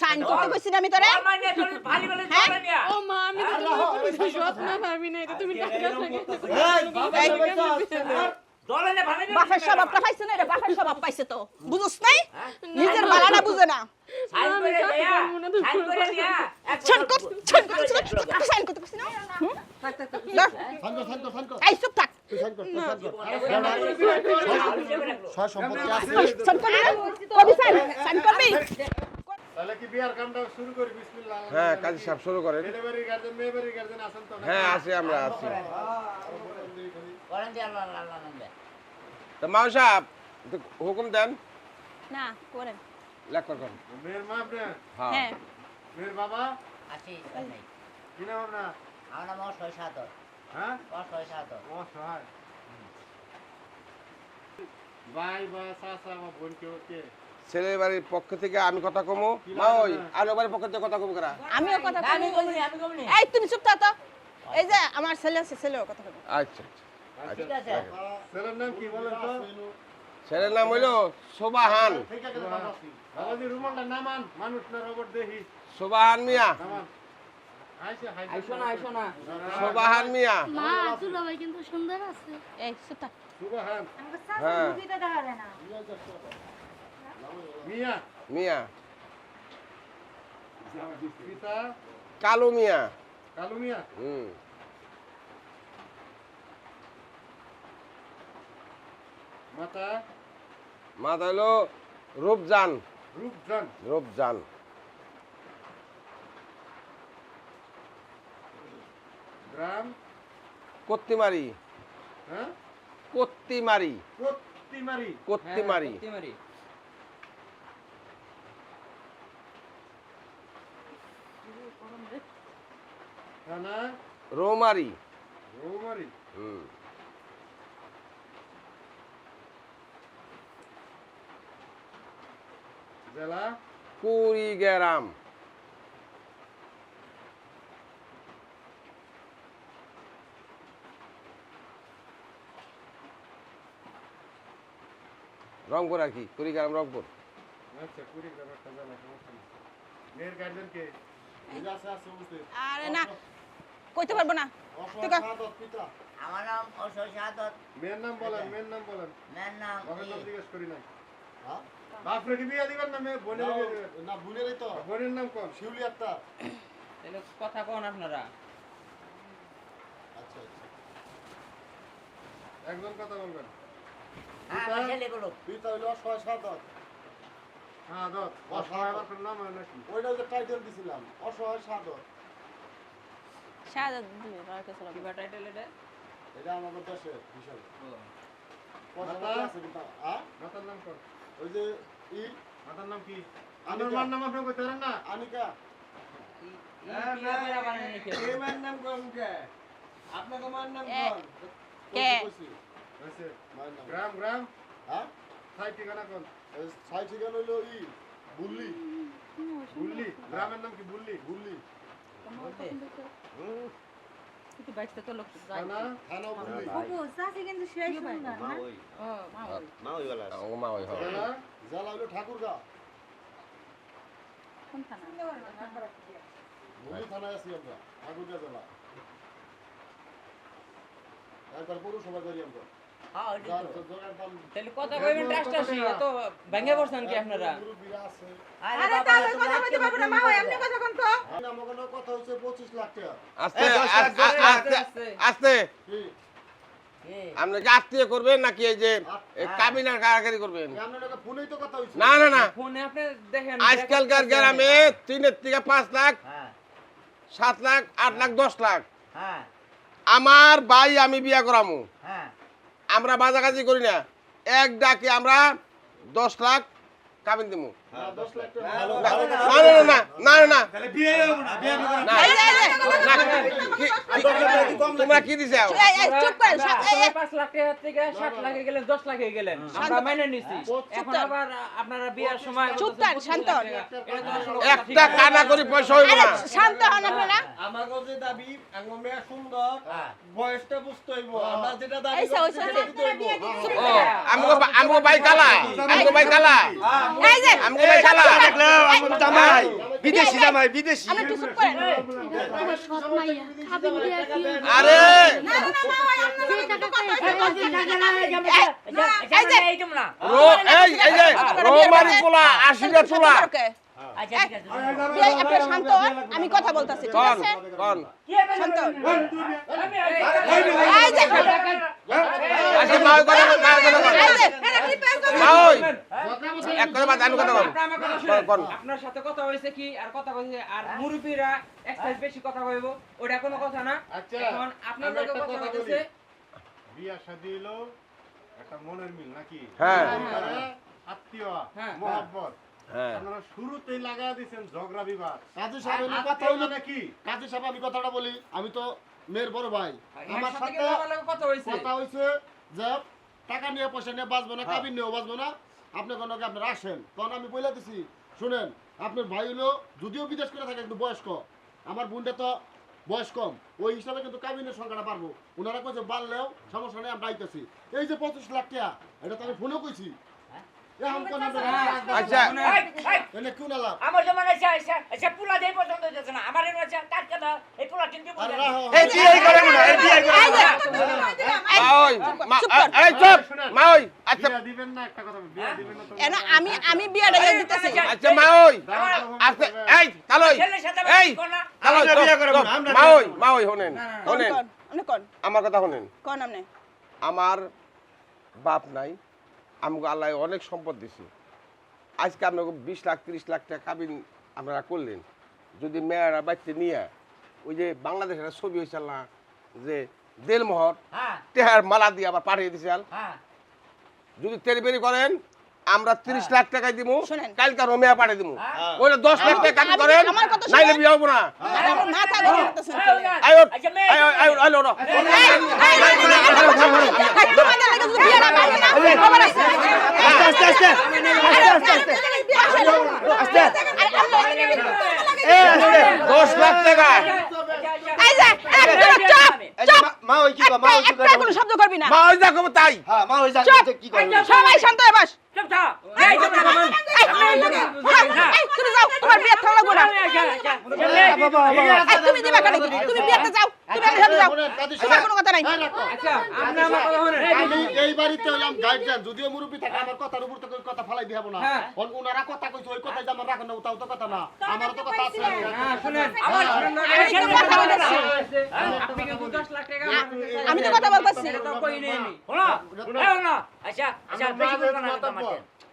Sign করতে কইছি আমি তোরে ও মা আমি তো তোমাকে বিশ্বাস না ভাবি নাই তো তুমি টাকা লাগে না বাপের স্বভাবটা পাইছে না রে বাপের স্বভাব পাইছে তো। বুঝছ নাই? নিজের বালাটা বুঝে না। হ্যাঁ কাজী সাহেব শুরু করেন। ডেলিভারি গার্জেন মেয়েবাড়ি গার্জেন আছেন তো? হ্যাঁ আছি আমরা আছি। তো মাও সাহেব হুকুম দেন। না করেন। লেখা করেন মেয়ের মা আপনি হ্যাঁ। হ্যাঁ। মেয়ের বাবা? আছি কি নাম আপনার? আমার নাম সাত হ্যাঁ? সাত অসহায়। ভাই বা চাচা বা বোন কেউ কে? ছেলের বাড়ির পক্ষ থেকে আমি কথা কমু। মা ওই আর বাড়ির পক্ষ থেকে কথা কমু করা? আমিও কথা আমি আমি কমনি। এই তুমি চুপ থাক। এই যে আমার ছেলে আছে ছেলেও কথা আচ্ছা আচ্ছা। ছেলের নাম কি বলেন তো? ছেলের নাম হইল সোবাহান। বাবাজি রুমানটা নামান মানুষ না রবট দেখি সোবাহান মিয়া। সোবাহান মিয়া। মা দুলা ভাই কিন্তু সুন্দর আছে। এই চুপ থাক। হ্যাঁ। মিয়া। মিয়া। কালু মিয়া। কালু মিয়া? হুম। মাতা? মাথা হইল রূপজান। রূপজান। রূপজান। গ্রাম? কত্তিমারি। হ্যাঁ? কত্তিমারি। কত্তিমারি। কত্তিমারি। থানা? রৌমারি। রৌমারি। হুম। জেলা কুড়িগ্রাম রংপুর আর কি? কুড়িগ্রাম রংপুর। আচ্ছা আরে না কইতে পারব না। আমার নাম ছয় সাত মেয়ের নাম বলেন মেয়ের নাম বলেন। মেয়ের নাম জিজ্ঞেস করি নাই। বাপরে বিয়া দিবেন না মেয়ে? বোনের না বুনেরই তো। বোনের নাম কোন? শিউলি একটা তাহলে কথা কোন আপনারা? আচ্ছা আচ্ছা। একজন কথা বলবেন। হ্যাঁ ছয় সাত হ্যাঁ দত অসহায় বাপের নাম হয় নাকি? ওইটা যে টাইটেল দিছিলাম অসহায় সাধক। শাহাদাত দিবে আর কিছু না। কিবা টাইটেল এটা? এটা আমাদের দেশের হিসাবে। ও। পয়সা আছে কিন্তু আ? মাতার নাম কোন? ওই যে ই মাতার নাম কি। আমার মার নাম আপনি কইতে পারেন না আনিকা গ্রাম গ্রাম হ্যাঁ সাই ঠিকানা কোন ছাই ঠিকানা হইল ই বুল্লি বুল্লি গ্রামের নাম কি বুল্লি বুল্লি বাইশটা তো লোক থানা থানা বুল্লি ও মা ওই হবে। জেলা জেলা হইল কোন থানা? থানায় আছি আমরা ঠাকুরগাঁ জেলা। একবার পৌরসভা করি আমরা। হ্যাঁ ওইটাই যার তো। জোগাড় দাম তাহলে কথা কইবেন ট্রাস্ট আসি এত ভেঙে পড়ছেন কি আপনারা? আরে আরে তাহলে কথা বলতে পারব না মা এমনি কথা আপনি কি আত্মীয় করবেন নাকি এই যে কাবিনার কারাকারি করবেন? না না না। ফোনে আপনি দেখেন আজকালকার গ্রামে তিনের থেকে পাঁচ লাখ হ্যাঁ। সাত লাখ আট লাখ দশ লাখ। হ্যাঁ। আমার ভাই আমি বিয়া করামু। হ্যাঁ। আমরা বাজাকাজি করি না। এক ডাকে আমরা দশ লাখ কাবিন দিমু। হ্যাঁ, না না না না না না না তাহলে বিয়ে হবে না বিয়ে হবে না না, এই যে, এই যে, না, কি- কি- তোমরা কি দিছে এই, এই, চুপ করেন সা- এই, এই, পাঁচ লাখ থেকে সাত লাখে গেলেন দশ লাখে গেলেন আমরা মাইনে নিছি এখন আবার আপনারা বিয়ার সময় চুপ থাক, শান্ত হন। 25 লাখ টাকা। এটা তো আসলে কথা ঠিক একটা কানা করি পয়সা হইব না শান্ত হন আপনারা আমাগো যে দাবি মেয়ে সুন্দর হ্যাঁ। বয়সটা বুঝতে হইব আমরা যেটা। ও আমগো আমগো বাই আমগো বাই এই যে আমগো জামাই বিদেশি জামাই বিদেশি আপনি চুপ করেন তোমার সৎ মাইয়া খাবি কি আরে। আচ্ছা আমি কথা বলতেছি ঠিক কন আছে শান্ত এই যে এক কথা বাদ আমি কথা কন আপনার আমার কথা কন, শুনেন। কন। আপনার সাথে কথা হয়েছে কি আর কথা হয়েছে আর মুরব্বীরা এক সাইড বেশি কথা কইব ওটা কোনো কথা না। আচ্ছা, এখন আপনার আমি কথা কথা বিয়া শাদী হলো একটা মনের মিল নাকি? হ্যাঁ। আত্মীয় হ্যাঁ। হ্যাঁ। আপনারা শুরুতেই লাগা দিয়েছেন ঝগড়া বিবাদ। কাজী সাহেব এমনি কথা হইল কাজী সাহেব আমি কথাটা বলি। আমি তো মেয়ের বড় ভাই। আমার সাথে কথা হয়েছে যে টাকা নিয়ে পয়সা নিয়ে বাঁচবে না কাবিন নিয়েও বাঁচবে না। আপনি কোনো আপনারা আসেন, তখন আমি বলে দিছি, শুনেন, আপনার ভাই হলো যদিও বিদেশ করে থাকে একটু বয়স্ক। আমার বোনটা তো বয়স কম, ওই হিসাবে কিন্তু কাবিনের সংখ্যাটা পারব ওনারা কইছে, বাড়লেও সমস্যা নেই, আমরা আইতেছি। এই যে পঁচিশ লাখ টাকা, এটা তো আমি ফোনেও কইছি। আমার জমানা আছে আছে আছে পুলা পছন্দ হইতেছে না আমার এর আছে টাটকা এই পুলা কিন্তু আরে বুঝা রাহো এই যে করে না এই বিয়ে করে মা এই চুপ মা ওই আচ্ছা দিবেন না একটা কথা বিয়া দিবেন না তো আমি আমি বিয়েটা দিয়ে দিতেছি আচ্ছা মা ওই আচ্ছা এই তালই এই তালই আমরা বিয়ে না, মা ওই মা ওই শুনেন কোন কোন আমার কথা কোন আমার বাপ নাই আমাকে আল্লাহ অনেক সম্পদ দিছে। আজকে আপনাকে বিশ লাখ তিরিশ লাখ টাকা কাবিন আপনারা করলেন। যদি মেয়েরা বাচ্চা নিয়ে ওই যে বাংলাদেশের ছবি হয়েছিল না যে দেলমোহর তেহার টেহার মালা দিয়ে আবার পাঠিয়ে দিছে যদি তেল বেরি করেন আমরা তিরিশ লাখ টাকা দিব শোনেন। কালকে রোমিয়া পাঠিয়ে দিব হ্যাঁ। ওইটা দশ লাখ টাকা আমি- করেন নাইলে। বিয়ে হব না মাথা গরম করতেছেন আয় আচ্ছা আয়, আয়, আয়, না হয়, আস্তে, আস্তে, লাখ টাকা এই যে, একদম চুপ, চুপ। মা ওই কি মা ওই কি একটা- একটা কোনো শব্দ করবি না মা ওই দেখো তাই হ্যাঁ মা ওই চুপ। কি করে সবাই শান্ত হয়ে বস। চুপ থাক এই তুমি যাও, তোমার বিয়ে থাকা না। তুমি দিবা কেন? তুমি বিয়েতে যাও, তুমি আমার যাও। তোমার কোনো কথা নাই। আচ্ছা আপনি আমার কথা শুনেন আমি এই বাড়িতে হলাম গার্জিয়ান যদিও মুরব্বী থাকে আমার কথার উপর তো কথা ফালাই দিয়াবো না হ্যাঁ। ওনারা কথা কইছে ওই কথাই আমার রাখেন না ওটাও তো কথা না আমারও তো কথা আছে হ্যাঁ শুনেন আমার আপনার লোকে আমি তো কথা বলতেছি। আচ্ছা আচ্ছা বেশি। হ্যাঁ হ্যাঁ কথা হ্যাঁ না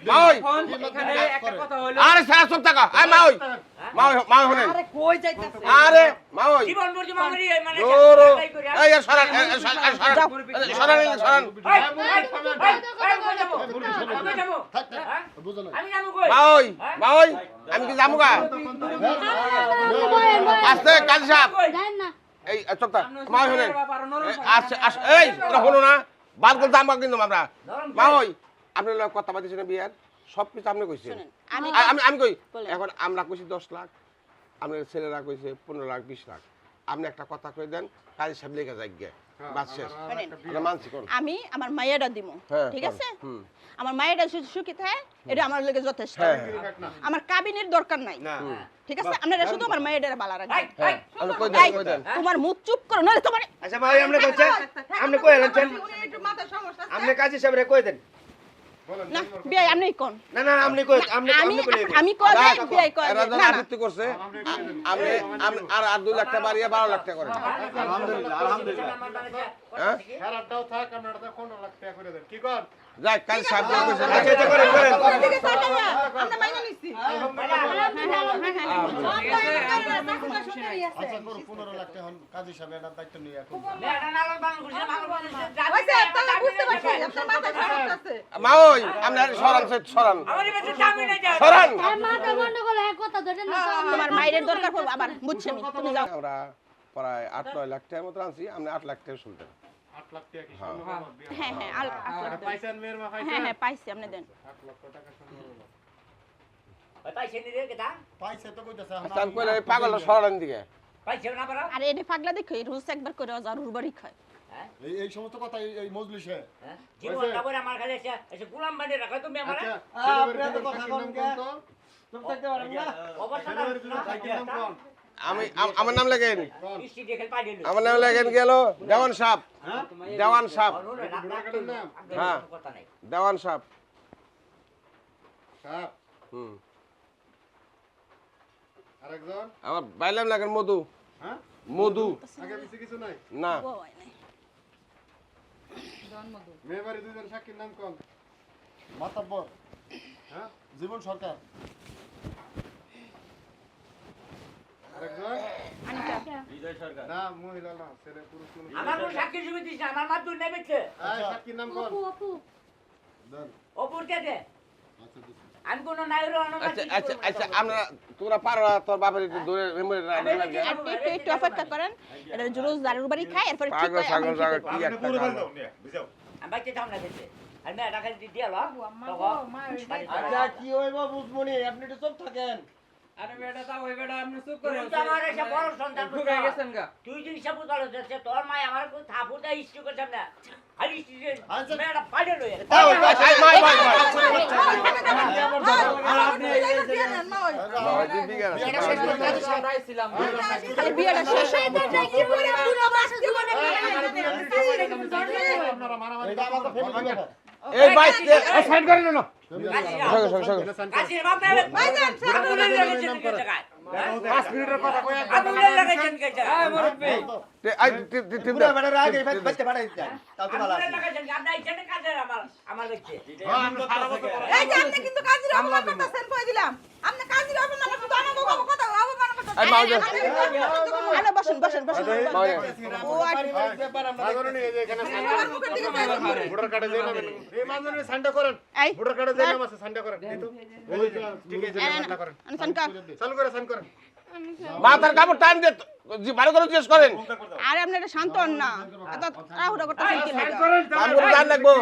মনে হয় আচ্ছা, হ্যাঁ আরে সারা সব টাকা মা ওই মা ওই মা ওই শুনেন কই যাইতাছে আরে মা ওই জীবন মানে এই? হ্যাঁ? আমি যাব কই? মা ওই মা ওই আমি কি যাব গা আস্তে কাজী সাহেব এই চুপ থাক। মা ওই এই, হলো না বাদ করতে আমরা কিন্তু আমরা মা ওই আপনি লগে কথা পাইতেছেন বিয়ার? সব কিছু আপনি কইছেন। আমি আমি আমি কই এখন আমরা কইছি দশ লাখ আপনার ছেলেরা কইছে পনেরো লাখ বিশ লাখ। আপনি একটা কথা কই দেন কাজী সাহেব লেগে যাই গে বাস শেষ। শুনেন, মানছি কোন? আমি আমার মায়েরা দিব হ্যাঁ, ঠিক আছে? আমার মায়েরা যদি সুখী থাকে এটা আমার লোকে যথেষ্ট। হ্যাঁ। হ্যাঁ, আমার কাবিনের দরকার নাই। ঠিক আছে? আপনারা শুধু আমার মায়েরা বালা এই, রাখবেন হ্যাঁ। আপনি কই দেন কই দেন? তোমার মুখ চুপ করো নাহলে তোমার আচ্ছা ভাই আপনি কইছেন আপনি কই এলেন আপনি কাজী সাহেবরে কই দেন? না বিয়ে আপনি কোন? না না আপনি কই আপনি আমি আপনি কই আমি কই যাক, কই না না। আপত্তি করছে। আপনি আপনি আর আর দুই লাখ টাকা বাড়িয়ে বারো লাখ টাকা করেন। আলহামদুলিল্লাহ আলহামদুলিল্লাহ। হ্যাঁ? খেলাটাও থাক আপনারা পনেরো লাখ টাকা করে দেন। কি কর? যাক কাল সাহেব যা কইছে, আচ্ছা আচ্ছা করেন করেন আমরা মাইনা নিছি আচ্ছা করো লাখ টাকা কাজী সাহেব এটার দায়িত্ব নিয়ে এখন হইছে তাহলে বুঝতে পারছি আপনার মাথা খারাপ আছে মা ওই আপনি আর সরান সে সরান আমার কাছে দামই নাই যা সরান আর মাথা গন্ডগোল এক কথা ধরে না তোমার মায়ের দরকার পড়বে আবার বুঝছি আমি তুমি যাও আমরা প্রায় আট নয় লাখ টাকার মতো আনছি আপনি আট লাখ টাকা শুনতেন হ্যাঁ। হ্যাঁ। হ্যাঁ মেয়ের মা হ্যাঁ হ্যাঁ পাইছি আপনি দেন। নি আচ্ছা না আরে এনে পাগলা দেখো এই একবার করে যাও রুবারি খায় এই এই সমস্ত কথা এই- মজলিসে। জীবন তারপরে আমার কাছে এসে এসে বানিয়ে রাখা তুমি আমার। আচ্ছা ছেলেদের কিন্তু চাকরির নাম কোন তো? অবস্থা আমি আমার নাম পাইলে আমার নাম লেগেন গেল দেওয়ান সাপ। দেওয়ান সাপ। হ্যাঁ। দেওয়ান সাপ। সাপ। হুম। আমার বাইলাম লাগেন মধু। হ্যাঁ? মধু। আগে পিছে কিছু নাই? না। ও হয় নাই। মেয়ে বাড়ি দুজন সাক্ষীর নাম মাতাব্বর। হ্যাঁ? জীবন সরকার। আমি কোন নাইরো আচ্ছা আচ্ছা আচ্ছা আমরা তোরা পারো তোর বাপের একটু দূরে মেমোরি একটু একটু অপেক্ষা করেন। এটা রোজ দারুর বাড়ি খায় এরপরে ঠিক হয় জাগল ঠিক কি একটা কাম। আমি বাইতে যাও না দিতে আর মেয়ে টাকা দিয়ে লো আচ্ছা কি হইব বুঝমনি আপনি একটু চুপ থাকেন। আরে বেটা তাও ওই বেটা আপনি চুপ করে তুই আমার এসে বড় সন্তান ঢুকে গেছেন গা তুই যদি সব উতালো যাচ্ছে তোর মা আমার কোন থাপুটা ইস্যু করছে না আর ইস্যু আচ্ছা। মেয়েটা লই এই, এই, মাই, মাই, মাই। আর আপনি এই যে বাবা, তুই বিয়েটা শেষ করে কাজী সাহেব। আমরা খালি বিয়েটা শেষ হয় কি করে পুরো মাস জীবনে আপনারা মারামারি এই বাইক সাইড করে না। লাগাইছেন পাঁচ মিনিটের কথা কয়ে আবুলে লাগাইছেন কে জায়গায় এই মুরব্বি। আই টিপ টিপ টিপ লাগাইছেন আপনি এখানে কাজে আমার আমার দেখছে এই যে আপনি কিন্তু কাজীর অপমান করতেছেন কই দিলাম। আপনি কাজীর অপমান করতে আমাকে কোনো কথা অপমান করতেছেন। এই মাউজা আরে বসেন বসেন বসেন। ও আর মাজনী এই যে এখানে মুখের দিকে চাইছেন। ভোটার কার্ডে যাই এই মাজনী সাইনটা করেন। ভোটার কার্ডে ঠিক আছে চালু করে সাইন করেন। মাথার কাপড় টান দে ভালো করে জিজ্ঞেস করেন আরে আপনি এটা শান্ত হন না এত তাড়াহুড়া করতেছেন কি লাগা কাপড় টান লাগবো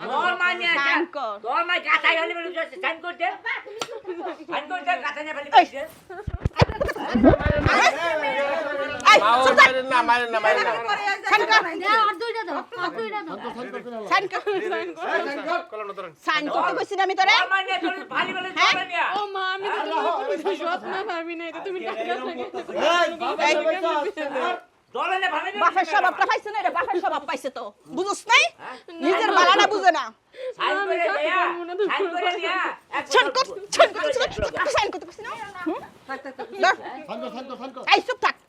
তোর মা নিয়ে আসে কর তোর মা কাঁচাই হলে বলে যাচ্ছে সাইন করতে সাইন করতে কাঁচা নিয়ে ফেলে দিচ্ছে এই মাও চুপ থাক মারেন না মারেন না মারেন না সাইন কর আর দুইটা দাও আর দুইটা দাও সাইন কর তোর মা নিয়ে হ্যাঁ? মা আমি বাপের স্বভাবটা পাইছে না রে বাপের স্বভাব পাইছে তো। বুঝছ নাই? নিজের বালাটা বুঝে না। থাক।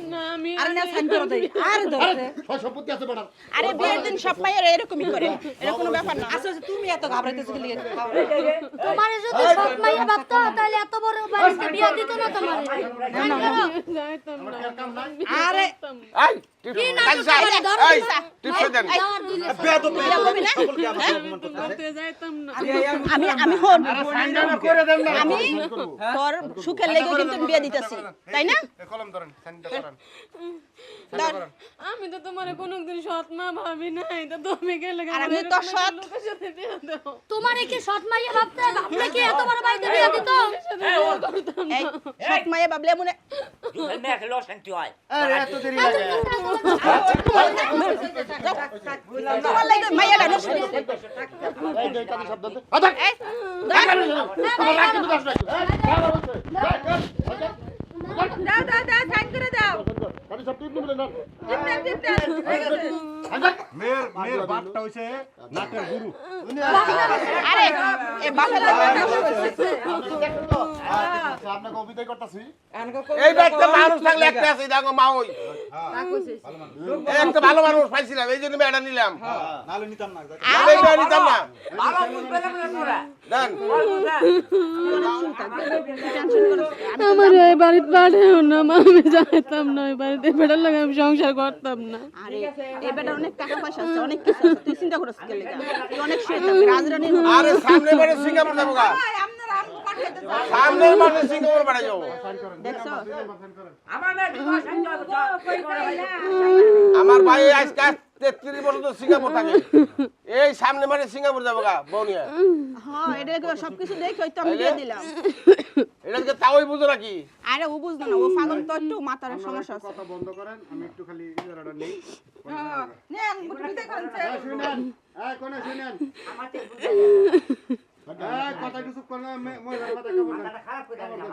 হ্যাঁ হ্যাঁ না আমি আরে না সাইন করে দেই আরে আরে, সয় সম্পত্তি আছে বেটার। আরে বিয়ের দিন সব মায়ের এরকমই করে। এরকম কোনো ব্যাপার না। তোমারে যদি সৎ মাইয়া ভাবতো তাহলে এত বড় বাড়িতে বিয়া দিত না তোমারে। সাইন করো যাইতাম না আরে এই টিপ কাজ সাহেব এই টিপসই দেন। যাওয়ার দিলে বিয়া করবি না। হ্যাঁ? তোমাতে যাইতাম না আমি আমি হন। করে দেন না। আমি তোর সুখের লেগে কিন্তু বিয়ে দিতেছি তাই না? করেন আমি তো তোমার কোনোদিন সৎ মা ভাবি নাই তো তুমি গেলে আর আমি তোর সৎ তোমার কি সৎ মাইয়া ভাবতে ভাবলে কি এত বড় বাড়িতে বিয়ে দিত এই সৎ মায়ে বাবলে মনে মেয়ে খেলে অশান্তি হয় আরে এত দেরি লাগে তোমার লাগে মাইয়াটা নষ্ট এই কাজে শব্দ দে আচ্ছা এই আমার রাগ কিন্তু দশ রাখ দাও দাও দাও সাইন করে দাও। কাজে শব্দ টিপ নিবলে না মেয়ের মেয়ের বাপটা হইছে নাটের গুরু। আরে এ বাপের লাগে আপনাকে করতেছি এই একটা মানুষ থাকলে একটা আছে দেখো মা ওই। একটা ভালো মানুষ পাইছিলাম এই জন্য মেয়েটা নিলাম। নালে নিতাম না। ভালো বুঝবে আমার এই বাড়িতে পাঠাও না মা, আমি যাইতাম না ওই বাড়িতে বেটার লাগে আমি সংসার করতাম না। আরে এই বেটার অনেক টাকা পয়সা আছে অনেক কিছু আছে তুই চিন্তা করিস কে তুই অনেক শুয়ে থাকবি আরে সামনে বারে সিঙ্গাপুর যাব গা। সামনে বারে সিঙ্গাপুর বাড়া যাব দেখছ? আমার মেয়ে বিবাহ শান্তি হবে তো কই করে ভাই আমার ভাই আজকে তেত্রিশ বছর তো সিঙ্গাপুর থাকে। এই সামনে মারে সিঙ্গাপুর যাব গা বৌনিয়া হ্যাঁ এটা সবকিছু দেখে হয়তো আমি দিয়ে দিলাম। এটাকে তাওই বুঝো নাকি? আরে ও বুঝতো না ও পাগল তো একটু মাথার সমস্যা আছে। কথা বন্ধ করেন আমি একটু খালি ইজারাটা নেই। নেন বুঝতে এই শুনেন এই কোনে শুনেন? আমাতে এই কথা কিছু কোন মহিলার মাথাটা খারাপ করে দিলেন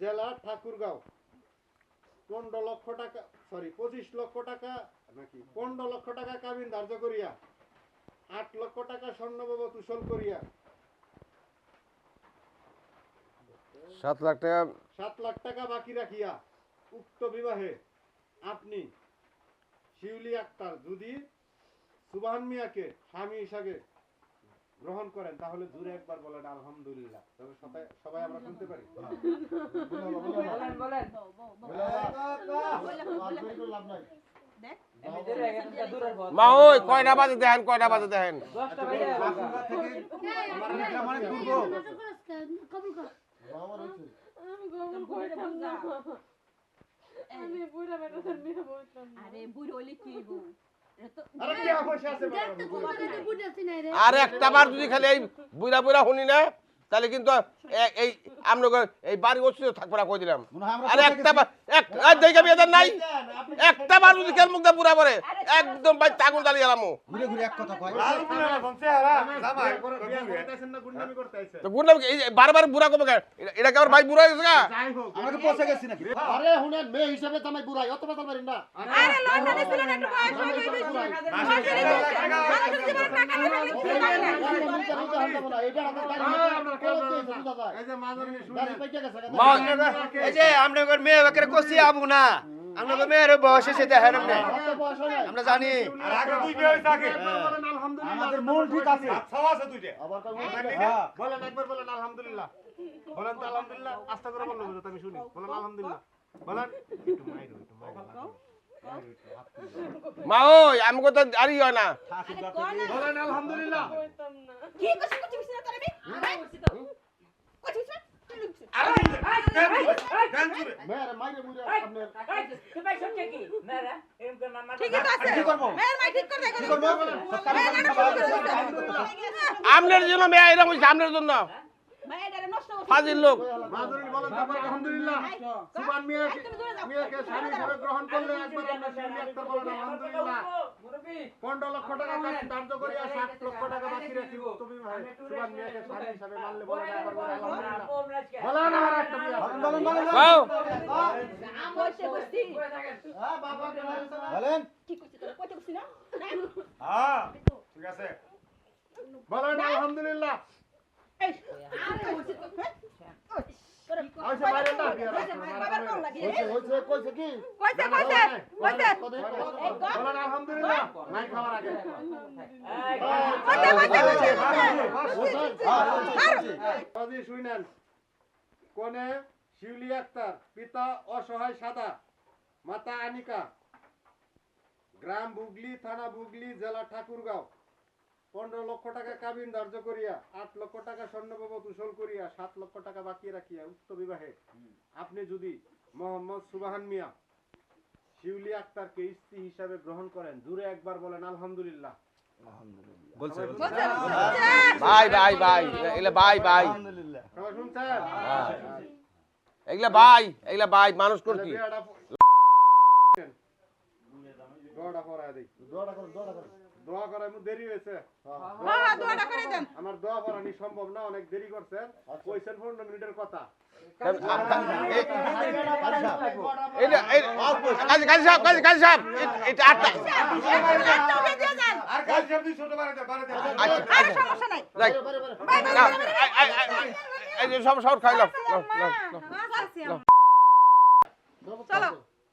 জেলা ঠাকুরগাঁও। পনেরো লক্ষ টাকা সরি পঁচিশ লক্ষ টাকা নাকি? পনেরো লক্ষ টাকা কাবিন ধার্য করিয়া আট লক্ষ টাকা স্বর্ণ বাবদ উসল করিয়া। সাত লাখ টাকা। সাত লাখ টাকা বাকি রাখিয়া উক্ত বিবাহে আপনি শিউলি আক্তার যদি সুবাহান মিয়াকে স্বামী হিসাবে গ্রহণ করেন তাহলে জুড়ে একবার বলেন আলহামদুলিল্লাহ। তবে সবাই সবাই আমরা শুনতে পারি। বলেন বলেন। লাভ নাই এমনি দূরে গেছে তো দূরের পথ। মা ওই কয়টা বাজে দেখেন কয়টা বাজে দেখেন? দশটা বাজে। গেল। কবুল কর আমি কবুল করতাম না আমি বুড়া বেটাদের বিয়ে বলতাম না আরে বুড়ি হইলে কি আরে একটা বার যদি খালি এই বুড়া বুড়া শুনি না তাহলে কিন্তু এই আমরা এই বাড়ি অসুস্থ থাকব না কই দিলাম। আরে একটা বার এক আর দেখে নাই। একটা বার যদি খেল মুখ পুরা পরে একদম ভাই তাগুন জ্বালিয়ে গেলাম করতেছেন না গুন্ডামি করতে আইছেন তো বারবার বুড়া কবে? এটা- আমার ভাই বুড়া হয়ে গেছে হোক আরে হুনেন মেয়ে হিসেবে জামাই বুড়াই অত কথা না। আরে লন্ডনে ছিলেন একটু বয়স হয়ে গেছে। এই এই যে আপনাদের মেয়ে বেকার কষি আবু না। আপনাদের মেয়ের বয়স এসে দেখেন আপনি। আমরা জানি। আর আগে দুই বিয়ে হইছে আগে। বলেন আলহামদুলিল্লাহ। আমাদের মূল ঠিক আছে। সব আছে দুইটা। বলেন একবার বলেন আলহামদুলিল্লাহ। বলেন তো আলহামদুলিল্লাহ। আস্তে করে বলল আমি শুনি। বলেন আলহামদুলিল্লাহ। বলেন। মা ওই আমি কথা আরই হয় না বলেন আলহামদুলিল্লাহ কি না আমি আপনার তো জন্য মেয়ে এরকম আমনের জন্য ফাজিল লোক পনেরো লক্ষ টাকা ধার্য করিয়া ষাট লক্ষ টাকা বাকি রাখি তুমি ভাই সুবান মিয়াকে স্বামী হিসাবে মানলে বলেন একবার বলেন আলহামদুলিল্লাহ বলেন আর একটা বলেন বলেন কাও কইতে কইছি বসে থাকেন। কি কইছিস তোর কইতে কইছিস না হ্যাঁ ঠিক আছে বলেন আলহামদুলিল্লাহ কোনে শিউলি আক্তার পিতা অসহায় সাদা মাতা আনিকা গ্রাম বুগলি থানা বুগলি জেলা ঠাকুরগাঁও পনেরো লক্ষ টাকা কাবিন ধার্য করিয়া আট লক্ষ টাকা স্বর্ণবাবদ উসল করিয়া সাত লক্ষ টাকা বাকি রাখিয়া উক্ত বিবাহে আপনি যদি মোহাম্মদ সুবাহান মিয়া শিউলি আক্তারকে স্ত্রী হিসাবে গ্রহণ করেন জুড়ে একবার বলেন আলহামদুলিল্লাহ। বলছে ভাই ভাই ভাই এগুলা ভাই ভাই। এগুলা ভাই এগুলা ভাই মানুষ করছি দোয়াটা পড়ায় দেই। দোয়াটা করুন দোয়াটা করুন দোয়া করার মধ্যে দেরি হয়েছে। হ্যাঁ হ্যাঁ। দোয়াটা করে দেন। আমার দোয়া পড়ানি সম্ভব না অনেক দেরি করছেন। কইছেন পনেরো মিনিটের কথা।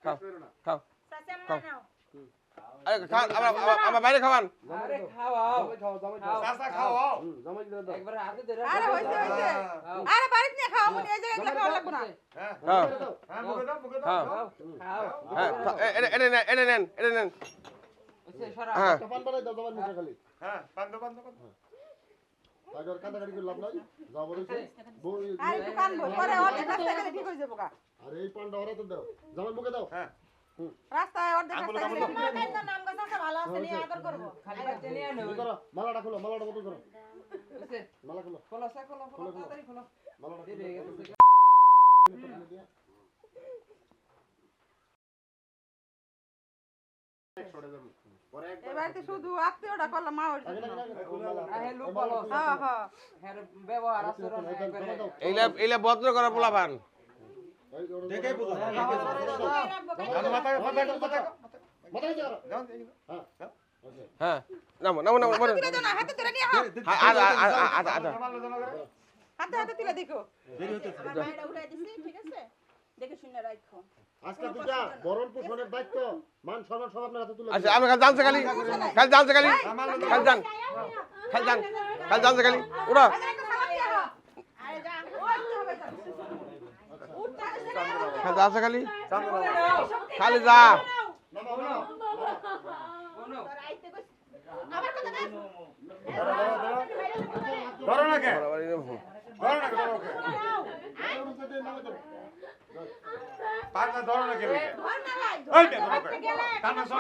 আচ্ছা খাও খাও খাও। আরে খাও আবার আবার- আবার বাইরে খাওয়ান আরে খাওয়াও চাচা খাও জামাই দিলে দাও একবার হাতে ধরে আরে হইছে হইছে আরে বাড়িতে নিয়ে খাও মনে এই জায়গায় খাওয়া লাগবে না হ্যাঁ হ্যাঁ হ্যাঁ মুখে দাও মুখে হ্যাঁ। দাও খাও খাও হ্যাঁ খা- এ- এটা এটা নেন এটা নেন এটা নেন ওইসে সরা হ্যাঁ পান বানাই দাও জামাই মুখে খালি হ্যাঁ বান্ধ বান্ধ বান্ধ তাকে আর কাটাকাটি করে লাভ নাই যা বলেছে বউ আর একটু কানবো পরে অর্ধেক রাস্তায় গেলে ঠিক হয়ে যাব গা এই পানটা ওরা তো দাও জামাই মুখে দাও হ্যাঁ রাস্তায় অর্ধেক রাস্তায় গেলে খালি বাচ্চা নিয়ে আনো করো মালাটা খুলো মালাটা করো ওইসে মালা খুলো। খোলো সে খোলো খোলো তাড়াতাড়ি খোলো। মালাটা দেরি গেছে এবারে শুধু আত্মীয়টা করলাম মা ওর জন্য। আহে লোক বলো ব্যবহার আচরণ একবারে এইলা এইলা ভদ্র করা পোলাপান। দেখে দাও হ্যাঁ নামো না হাতে তুলে নিয়ে হাও আদা আদা আদা আদা ভালো জমা করে হাতে হাতে তুলে দেখো আজকে দুটা বরণ পোষণের দায়িত্ব মান সম্মান সব আপনার হাতে তুলে আচ্ছা আমরা কাল জানছে খালি কাল জানছে খালি কাল জান কাল জান কাল জানছে খালি ওরা জানছে খালি খালি? যা। ধরো না কে। ধরো না কে ধরো কে পাঁচটা ধরো না কে ওই কে ধরো কে কান্না সব